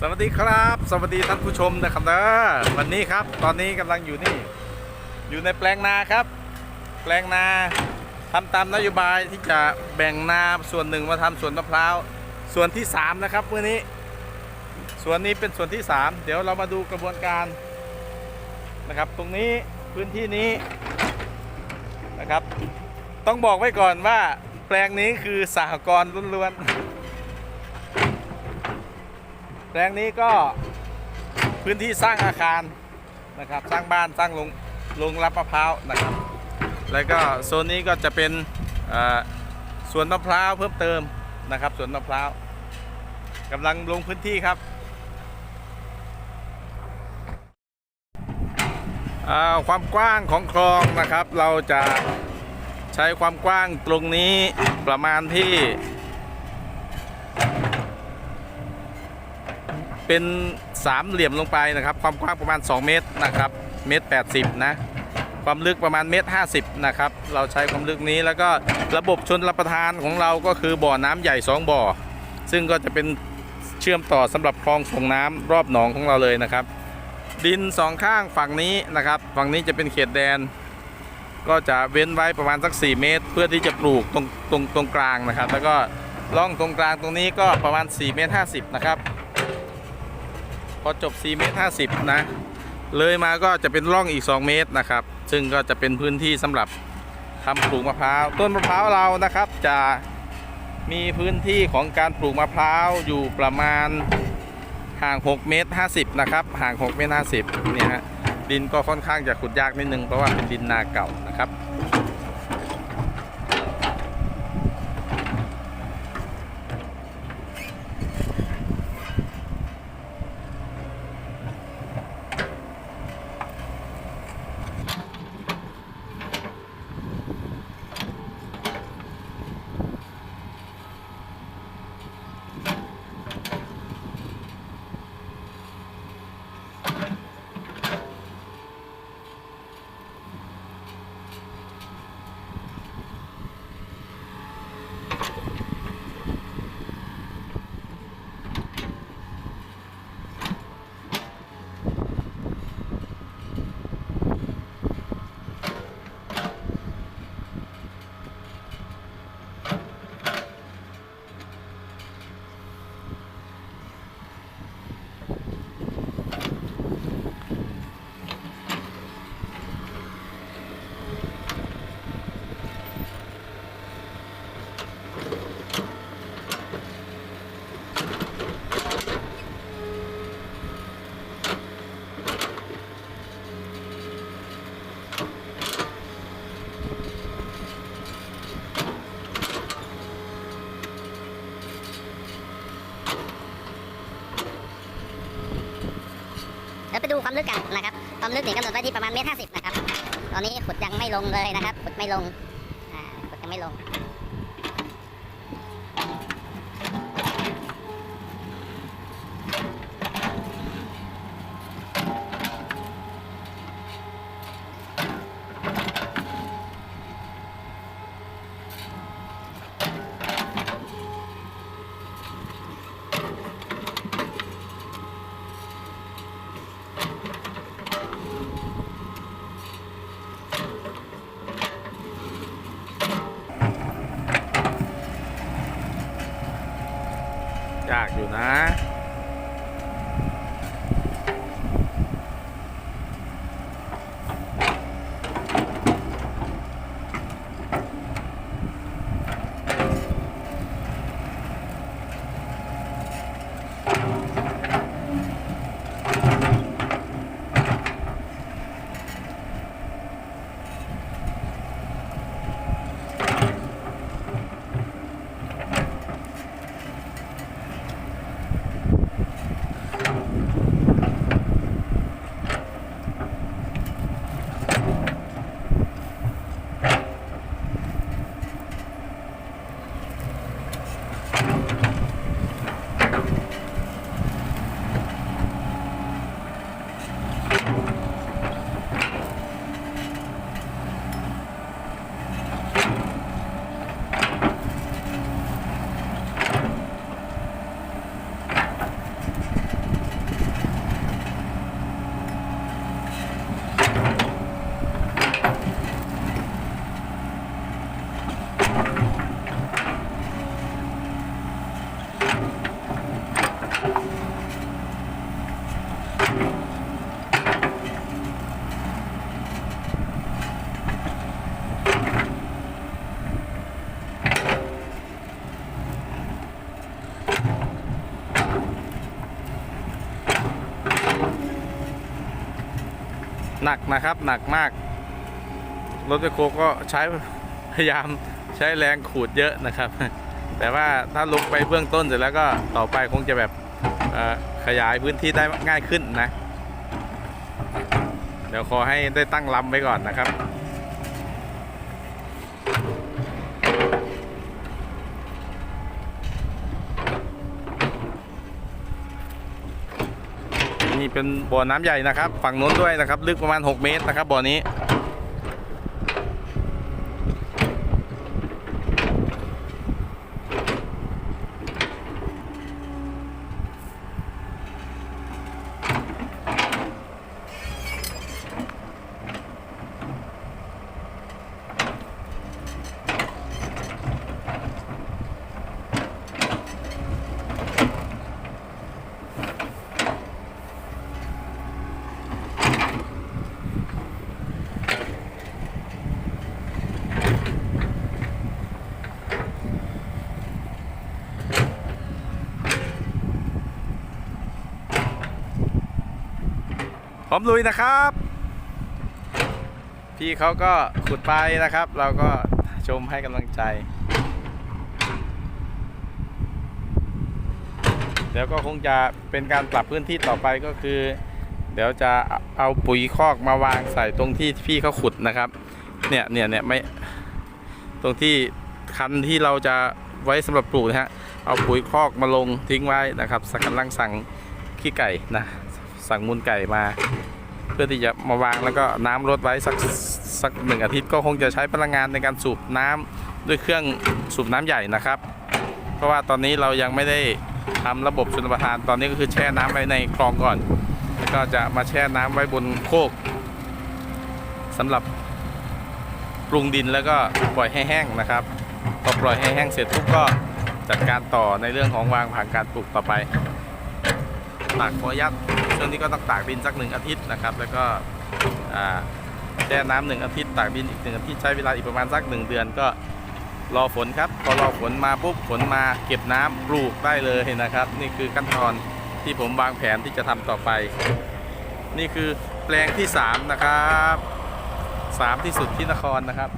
สวัสดีครับ สวัสดีท่านผู้ชมนะครับนะวันนี้ครับ ตอนนี้กำลังอยู่นี่ อยู่ในแปลงนาครับ แปลงนาทำตามนโยบายที่จะแบ่งนาส่วนหนึ่งมาทำสวนมะพร้าว ส่วนที่สามนะครับเมื่อนี้ ส่วนนี้เป็นส่วนที่สามเดี๋ยวเรามาดูกระบวนการนะครับ ตรงนี้พื้นที่นี้นะครับ ต้องบอกไว้ก่อนว่าแปลงนี้คือสหกรณ์ล้วนๆ ปลงนี้ก็พื้นที่สร้างอาคารนะครับ สร้างบ้านสร้างโรงโรงรับมะพร้าวนะครับ แล้วก็โซนนี้ก็จะเป็นสวนมะพร้าวเพิ่มเติมนะครับสวนมะพร้าวกำลังลงพื้นที่ครับความกว้างของคลองนะครับ เราจะใช้ความกว้างตรงนี้ประมาณที่ เป็นสามเหลี่ยมลงไปนะครับ ความกว้างประมาณ 2 เมตรนะครับเมตร80นะ ความลึกประมาณเมตร50นะครับ เราใช้ความลึกนี้แล้วก็ระบบชนรับประทานของเราก็คือบ่อน้ำใหญ่ 2 บ่อ ซึ่งก็จะเป็นเชื่อมต่อสำหรับคลองส่งน้ำรอบหนองของเราเลยนะครับ ดินสองข้างฝั่งนี้นะครับ ฝั่งนี้จะเป็นเขตแดน ก็จะเว้นไว้ประมาณสัก 4 เมตร เพื่อที่จะปลูกตรงตรงตรงกลางนะครับ แล้วก็ร่องตรงกลางตรงนี้ก็ประมาณ4เมตร50นะครับ อจบ 4 เมตร 50 นะ เลยมาก็จะเป็นร่องอีก 2 เมตรนะครับ ซึ่งก็จะเป็นพื้นที่สำหรับทำปลูกมะพร้าว ต้นมะพร้าวเรานะครับจะมีพื้นที่ของการปลูกมะพร้าวอยู่ประมาณห่าง 6 เมตร 50 นะครับ ห่าง 6 เมตร 50 เนี่ยฮะ ดินก็ค่อนข้างจะขุดยากนิดนึงเพราะว่าเป็นดินนาเก่านะครับ ลึกกันนะครับความลึกนี่กำหนดไว้ที่ประมาณเมตรห้าสิบนะครับ ตอนนี้ขุดยังไม่ลงเลยนะครับ ขุดไม่ลง อ่า ขุดยังไม่ลง อยู่นะ ค หนักนะครับหนักมาก รถแมคโครก็ใช้พยายามใช้แรงขูดเยอะนะครับ แต่ว่าถ้าลงไปเบื้องต้นเสร็จแล้วก็ต่อไปคงจะแบบขยายพื้นที่ได้ง่ายขึ้นนะ เดี๋ยวขอให้ได้ตั้งลำไว้ก่อนนะครับ นี่เป็นบ่อน้ำใหญ่นะครับ ฝั่งโน้นด้วยนะครับ ลึกประมาณ 6 เมตรนะครับบ่อนี้ พร้อมลุยนะครับ พี่เขาก็ขุดไปนะครับ เราก็ชมให้กำลังใจเดี๋ยวก็คงจะเป็นการปรับพื้นที่ต่อไปก็คือ เดี๋ยวจะเอาปุ๋ยคอกมาวางใส่ตรงที่พี่เขาขุดนะครับ เนี่ยเนี่ยเนี่ยไม่ตรงที่คันที่เราจะไว้สำหรับปลูกนะฮะ เอาปุ๋ยคอกมาลงทิ้งไว้นะครับ สักกำลังสั่งขี้ไก่นะ สั่งมูลไก่มา เพื่อที่จะมาวางแล้วก็น้ำรดไว้สักสักหนึ่งอาทิตย์ก็คงจะใช้พลังงานในการสูบน้ำด้วยเครื่องสูบน้ำใหญ่นะครับ เพราะว่าตอนนี้เรายังไม่ได้ทำระบบชนประทานตอนนี้ก็คือแช่น้ำไว้ในคลองก่อน แล้วก็จะมาแช่น้ำไว้บนโคกสำหรับปรุงดินแล้วก็ปล่อยให้แห้งนะครับพอปล่อยให้แห้งเสร็จปุ๊บก็จัดการต่อในเรื่องของวางผังการปลูกต่อไปตากโฟยัด ช่วงนี้ก็ต้องตากดินสักหนึ่งอาทิตย์นะครับ แล้วก็แช่น้ำหนึ่งอาทิตย์ตากดินอีกหนึ่งอาทิตย์ใช้เวลาอีกประมาณสักหนึ่งเดือนก็รอฝนครับพอรอฝนมาปุ๊บฝนมาเก็บน้ำปลูกได้เลยนะครับ นี่คือขั้นตอนที่ผมวางแผนที่จะทำต่อไป นี่คือแปลงที่ 3 นะครับ 3 ที่สุดที่นครนะครับ